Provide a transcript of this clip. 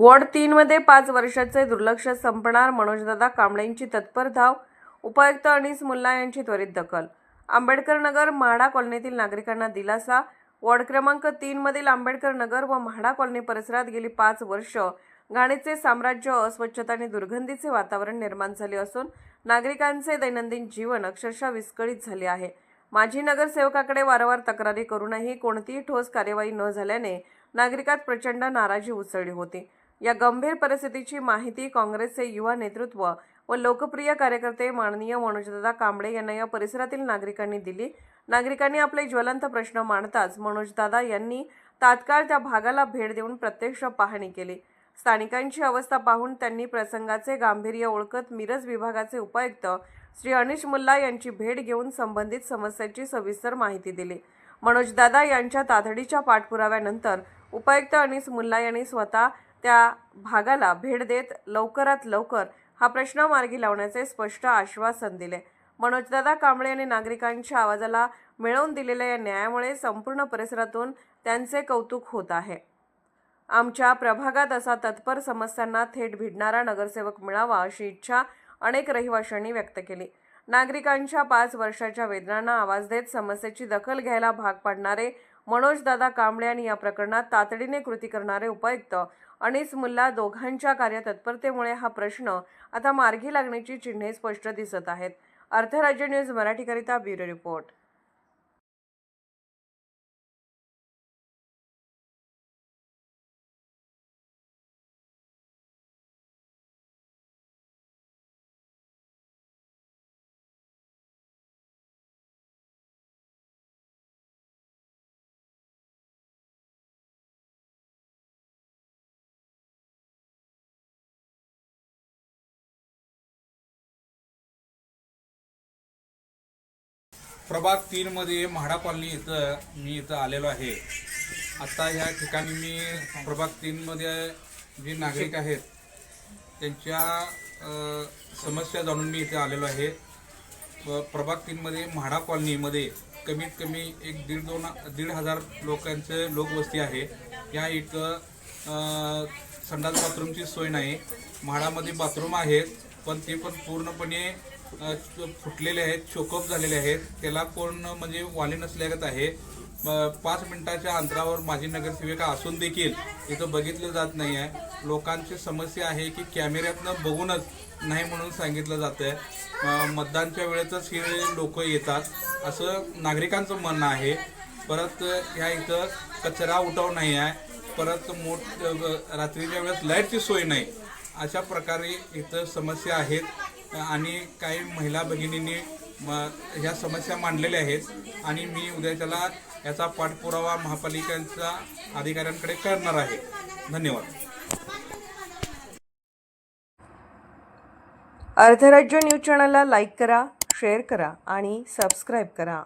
Ward तीनमध्ये पाच वर्षाचे दुर्लक्ष संपणार मनोजदादा कांबळेंची तत्पर धाव उपायुक्त अनिस मुल्ला यांची त्वरित दखल. आंबेडकर नगर म्हाडा कॉलनीतील नागरिकांना दिलासा. वॉर्ड क्रमांक तीनमधील आंबेडकर नगर व म्हाडा कॉलनी परिसरात गेली पाच वर्ष घाणीचे साम्राज्य अस्वच्छता आणि दुर्गंधीचे वातावरण निर्माण झाले असून नागरिकांचे दैनंदिन जीवन अक्षरशः विस्कळीत झाले आहे. माजी नगरसेवकाकडे वारंवार तक्रारी करूनही कोणतीही ठोस कार्यवाही न झाल्याने नागरिकात प्रचंड नाराजी उसळली होती. या गंभीर परिस्थितीची माहिती काँग्रेसचे युवा नेतृत्व व लोकप्रिय कार्यकर्ते माननीय मनोजदादा कांबळे यांना या परिसरातील नागरिकांनी दिली. नागरिकांनी आपले ज्वलंत प्रश्न मांडताच मनोजदादा यांनी तात्काळ त्या भागाला भेट देऊन प्रत्यक्ष पाहणी केली. स्थानिकांची अवस्था पाहून त्यांनी प्रसंगाचे गांभीर्य ओळखत मिरज विभागाचे उपायुक्त श्री अनिश मुल्ला यांची भेट घेऊन संबंधित समस्यांची सविस्तर माहिती दिली. मनोजदादा यांच्या तातडीच्या पाठपुराव्यानंतर उपायुक्त अनिस मुल्ला यांनी स्वतः त्या भागाला भेट देत लवकरात लवकर हा प्रश्न मार्गी लावण्याचे स्पष्ट आश्वासन दिले. मनोजदादा कांबळे यांनी नागरिकांच्या आवाजाला मिळवून दिलेल्या या न्यायामुळे संपूर्ण परिसरातून त्यांचे कौतुक होत आहे. आमच्या प्रभागात असा तत्पर समस्यांना थेट भिडणारा नगरसेवक मिळावा अशी इच्छा अनेक रहिवाशांनी व्यक्त केली. नागरिकांच्या पाच वर्षाच्या वेदनांना आवाज देत समस्येची दखल घ्यायला भाग पाडणारे मनोजदादा कांबळे आणि या प्रकरणात तातडीने कृती करणारे उपायुक्त अनिस मुल्ला दोघांच्या कार्यतत्परतेमुळे हा प्रश्न आता मार्गी लागण्याची चिन्हे स्पष्ट दिसत आहेत. अर्थराज्य न्यूज मराठीकरिता ब्युरो रिपोर्ट. प्रभाग तीनमध्ये म्हाडा कॉलनी इथं मी इथं आलेलो आहे. आता ह्या ठिकाणी मी प्रभाग तीनमध्ये जे नागरिक आहेत त्यांच्या समस्या जाणून मी इथे आलेलो आहे. प्रभाग तीनमध्ये म्हाडा कॉलनीमध्ये कमीत कमी एक दीड दोन दीड हजार लोकांचं लोकवस्ती आहे. या इथं संडास बाथरूमची सोय नाही. म्हाडामध्ये बाथरूम आहेत पण ते पण पूर्णपणे फुटलेले आहेत चोकअप झालेले आहेत. त्याला कोण म्हणजे वाली नसल्यागत आहे. पाच मिनिटाच्या अंतरावर माझी नगरसेविका असून देखील इथं बघितलं जात नाही आहे लोकांची समस्या आहे की कॅमेऱ्यातनं बघूनच नाही म्हणून सांगितलं जातं आहे मतदानच्या वेळेतच हे लोक येतात. असं नागरिकांचं म्हणणं आहे. परत ह्या इथं कचरा उठाव नाही आहे. परत मोठ रात्रीच्या वेळेस लाईटची सोय नाही. अशा प्रकारे इथं समस्या आहेत. आणि काही महिला भगिनींनी म- ह्या समस्या मांडलेल्या आहेत आणि मी उद्या त्याला याचा पाठपुरावा महापालिकांच्या अधिकाऱ्यांकडे करणार आहे. धन्यवाद. अर्थराज्य न्यूज चॅनलला लाईक करा शेअर करा आणि सबस्क्राईब करा.